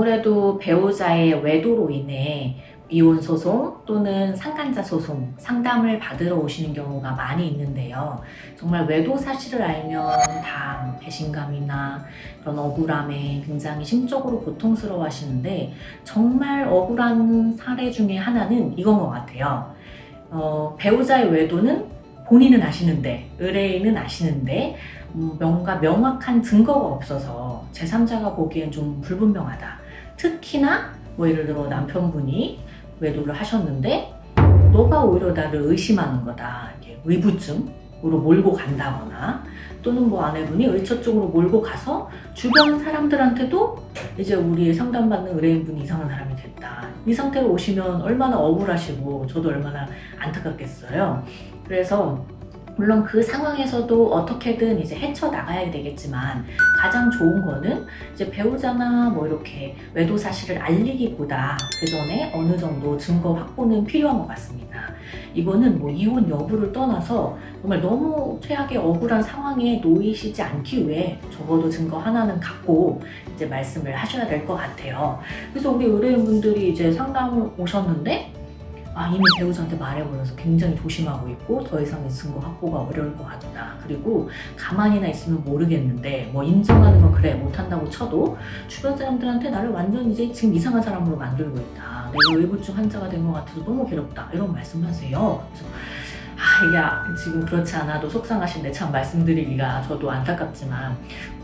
아무래도 배우자의 외도로 인해 이혼 소송 또는 상간자 소송 상담을 받으러 오시는 경우가 많이 있는데요. 정말 외도 사실을 알면 다 배신감이나 그런 억울함에 굉장히 심적으로 고통스러워 하시는데 정말 억울한 사례 중에 하나는 이건 것 같아요. 어, 배우자의 외도는 본인은 아시는데, 의뢰인은 아시는데, 음, 뭔가 명확한 증거가 없어서 제3자가 보기엔 좀 불분명하다. 특히나 뭐 예를 들어 남편분이 외도를 하셨는데 너가 오히려 나를 의심하는 거다. 의부증으로 몰고 간다거나 또는 뭐 아내분이 의처 쪽으로 몰고 가서 주변 사람들한테도 이제 우리 상담받는 의뢰인분이 이상한 사람이 됐다. 이 상태로 오시면 얼마나 억울하시고 저도 얼마나 안타깝겠어요. 그래서 물론 그 상황에서도 어떻게든 이제 헤쳐나가야 되겠지만 가장 좋은 거는 이제 배우자나 뭐 이렇게 외도 사실을 알리기보다 그 전에 어느 정도 증거 확보는 필요한 것 같습니다. 이거는 뭐 이혼 여부를 떠나서 정말 너무 최악의 억울한 상황에 놓이시지 않기 위해 적어도 증거 하나는 갖고 이제 말씀을 하셔야 될 것 같아요. 그래서 우리 의뢰인분들이 이제 상담 오셨는데 아, 이미 배우자한테 말해버려서 굉장히 조심하고 있고 더 이상의 증거 확보가 어려울 것 같다. 그리고 가만히나 있으면 모르겠는데 뭐 인정하는 건 그래 못한다고 쳐도 주변 사람들한테 나를 완전 이제 지금 이상한 사람으로 만들고 있다. 내가 의부증 환자가 된 것 같아서 너무 괴롭다. 이런 말씀하세요. 그래서 아, 야, 지금 그렇지 않아도 속상하신데 참 말씀드리기가 저도 안타깝지만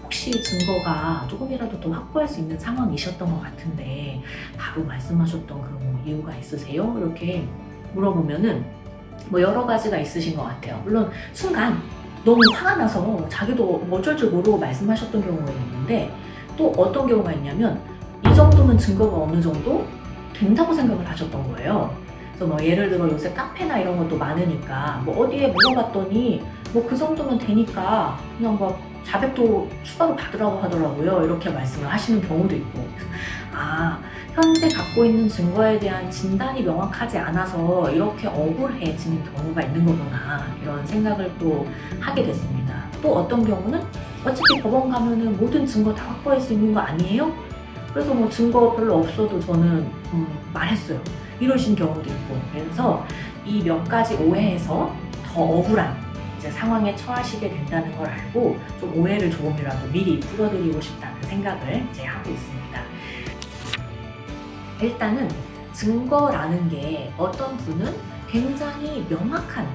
혹시 증거가 조금이라도 더 확보할 수 있는 상황이셨던 것 같은데 바로 말씀하셨던 그런 뭐 이유가 있으세요? 이렇게 물어보면은 뭐 여러 가지가 있으신 것 같아요. 물론 순간 너무 화가 나서 자기도 뭐 어쩔 줄 모르고 말씀하셨던 경우가 있는데 또 어떤 경우가 있냐면 이 정도면 증거가 어느 정도 된다고 생각을 하셨던 거예요. 그래서 뭐 예를 들어 요새 카페나 이런 것도 많으니까 뭐 어디에 물어봤더니 뭐 그 정도면 되니까 그냥 막 400도 추가로 받으라고 하더라고요. 이렇게 말씀을 하시는 경우도 있고. 아, 현재 갖고 있는 증거에 대한 진단이 명확하지 않아서 이렇게 억울해지는 경우가 있는 거구나. 이런 생각을 또 하게 됐습니다. 또 어떤 경우는 어차피 법원 가면은 모든 증거 다 확보할 수 있는 거 아니에요? 그래서 뭐 증거 별로 없어도 저는 음, 말했어요. 이러신 경우도 있고. 그래서 이 몇 가지 오해에서 더 억울한 이제 상황에 처하시게 된다는 걸 알고 좀 오해를 조금이라도 미리 풀어드리고 싶다는 생각을 이제 하고 있습니다. 일단은 증거라는 게 어떤 분은 굉장히 명확한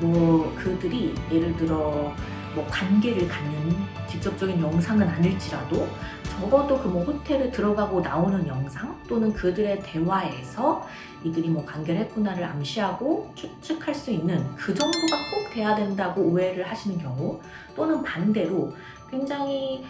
뭐 그들이 예를 들어 뭐 관계를 갖는 직접적인 영상은 아닐지라도 적어도 그 뭐 호텔에 들어가고 나오는 영상 또는 그들의 대화에서 이들이 뭐 관계를 했구나를 암시하고 추측할 수 있는 그 정도가 꼭 돼야 된다고 오해를 하시는 경우 또는 반대로 굉장히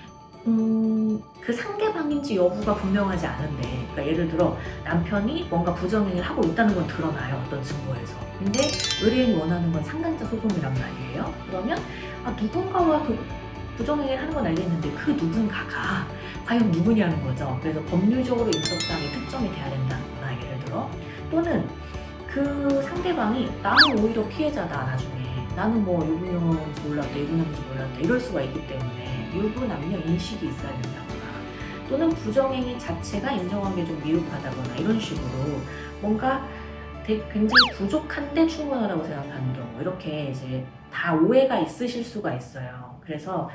음, 그 상대방인지 여부가 분명하지 않은데 그러니까 예를 들어 남편이 뭔가 부정행위를 하고 있다는 건 드러나요 어떤 증거에서. 근데 의뢰인이 원하는 건 상간자 소송이란 말이에요. 그러면 아, 누군가와 그 부정행위를 하는 건 알겠는데 그 누군가가 과연 누구냐는 거죠. 그래서 법률적으로 인적사항이 특정이 돼야 된다거나 예를 들어. 또는 그 상대방이 나는 오히려 피해자다 나중에. 나는 뭐 유부녀인지 몰랐다 유부남인지 몰랐다 이럴 수가 있기 때문에 유부남녀 인식이 있어야 된다거나 또는 부정행위 자체가 인정한 게 좀 미흡하다거나 이런 식으로 뭔가 되게 굉장히 부족한데 충분하다고 생각하는 경우. 이렇게 이제 다 오해가 있으실 수가 있어요. 그래서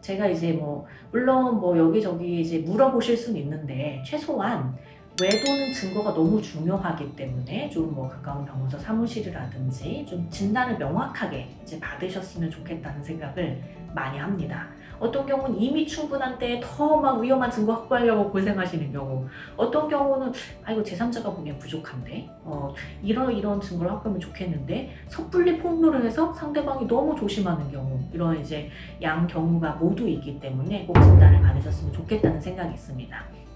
제가 이제 뭐 물론 뭐 여기저기 이제 물어보실 수는 있는데 최소한 외도는 증거가 너무 중요하기 때문에 좀 뭐 가까운 변호사 사무실이라든지 좀 진단을 명확하게 이제 받으셨으면 좋겠다는 생각을 많이 합니다. 어떤 경우는 이미 충분한데 더막 위험한 증거 확보하려고 고생하시는 경우, 어떤 경우는 아 이거 제3자가 보기엔 부족한데, 어 이런 이런 증거를 확보하면 좋겠는데 섣불리 폭로를 해서 상대방이 너무 조심하는 경우, 이런 이제 양 경우가 모두 있기 때문에 꼭 진단을 받으셨으면 좋겠다는 생각이 있습니다.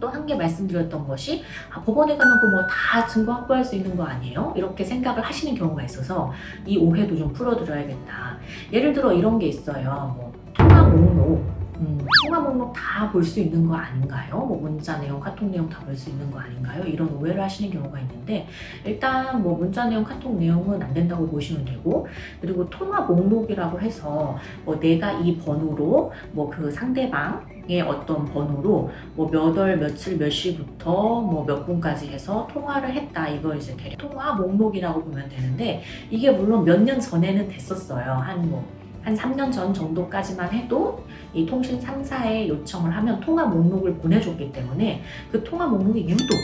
또 한 개 말씀드렸던 것이 아, 법원에 가면 뭐 다 증거 확보할 수 있는 거 아니에요? 이렇게 생각을 하시는 경우가 있어서 이 오해도 좀 풀어드려야겠다. 예를 들어 이런 게 있어요. 뭐 통화 목록 음, 통화 목록 다 볼 수 있는 거 아닌가요? 뭐 문자 내용, 카톡 내용 다 볼 수 있는 거 아닌가요? 이런 오해를 하시는 경우가 있는데 일단 뭐 문자 내용, 카톡 내용은 안 된다고 보시면 되고 그리고 통화 목록이라고 해서 뭐 내가 이 번호로 뭐 그 상대방 의 어떤 번호로 뭐 몇 월 며칠 몇 시부터 뭐 몇 분까지 해서 통화를 했다 이걸 이제 대략 통화 목록이라고 보면 되는데 이게 물론 몇 년 전에는 됐었어요 한뭐 한 3년 전 정도까지만 해도 이 통신 3사에 요청을 하면 통화 목록을 보내줬기 때문에 그 통화 목록이 유독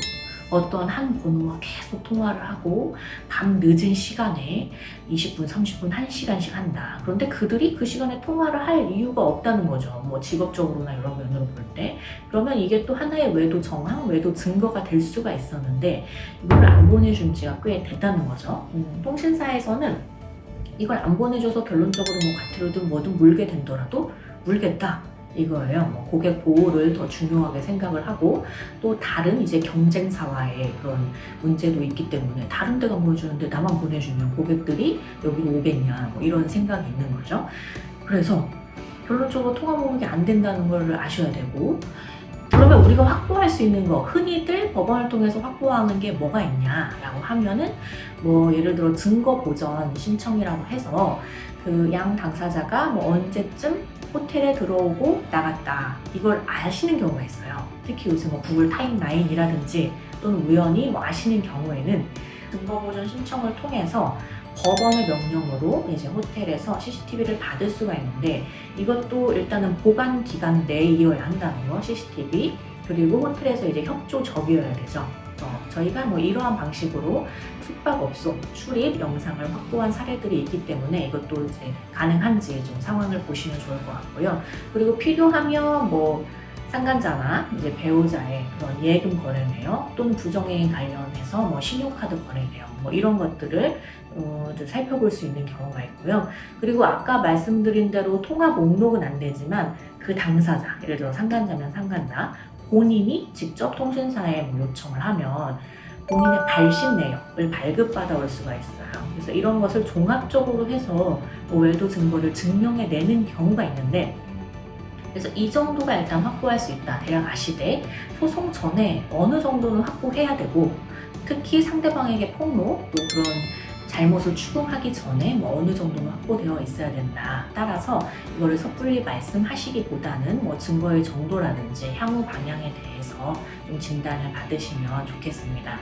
어떤 한 번호와 계속 통화를 하고 밤 늦은 시간에 20분, 30분, 1시간씩 한다. 그런데 그들이 그 시간에 통화를 할 이유가 없다는 거죠. 뭐 직업적으로나 여러 면으로 볼 때. 그러면 이게 또 하나의 외도 정황, 외도 증거가 될 수가 있었는데 이걸 안 보내준 지가 꽤 됐다는 거죠. 음, 통신사에서는 이걸 안 보내줘서 결론적으로 뭐 과태료든 뭐든 물게 된더라도 물겠다. 이거예요. 뭐 고객 보호를 더 중요하게 생각을 하고 또 다른 이제 경쟁사와의 그런 문제도 있기 때문에 다른 데가 보내주는데 나만 보내주면 고객들이 여기로 오겠냐 뭐 이런 생각이 있는 거죠. 그래서 결론적으로 통화 목록이 안 된다는 걸 아셔야 되고 우리가 확보할 수 있는 거 흔히들 법원을 통해서 확보하는 게 뭐가 있냐라고 하면은 뭐 예를 들어 증거 보전 신청이라고 해서 그 양 당사자가 뭐 언제쯤 호텔에 들어오고 나갔다 이걸 아시는 경우가 있어요. 특히 요새 뭐 구글 타임라인이라든지 또는 우연히 뭐 아시는 경우에는 증거 보전 신청을 통해서 법원의 명령으로 이제 호텔에서 CCTV를 받을 수가 있는데 이것도 일단은 보관 기간 내이어야 한다는 거 CCTV 그리고 호텔에서 이제 협조적이어야 되죠. 어, 저희가 뭐 이러한 방식으로 숙박업소 출입 영상을 확보한 사례들이 있기 때문에 이것도 이제 가능한지 좀 상황을 보시면 좋을 것 같고요. 그리고 필요하면 뭐 상간자나 이제 배우자의 그런 예금 거래 내역 또는 부정행위 관련해서 뭐 신용카드 거래 내역 뭐 이런 것들을 어, 좀 살펴볼 수 있는 경우가 있고요. 그리고 아까 말씀드린 대로 통화 목록은 안 되지만 그 당사자 예를 들어 상간자면 상간자 본인이 직접 통신사에 뭐 요청을 하면 본인의 발신 내역을 발급받아 올 수가 있어요. 그래서 이런 것을 종합적으로 해서 뭐 외도 증거를 증명해 내는 경우가 있는데 그래서 이 정도가 일단 확보할 수 있다. 대략 아시되 소송 전에 어느 정도는 확보해야 되고 특히 상대방에게 폭로 또 그런 잘못을 추궁하기 전에 뭐 어느 정도는 확보되어 있어야 된다. 따라서 이거를 섣불리 말씀하시기보다는 뭐 증거의 정도라든지 향후 방향에 대해서 좀 진단을 받으시면 좋겠습니다.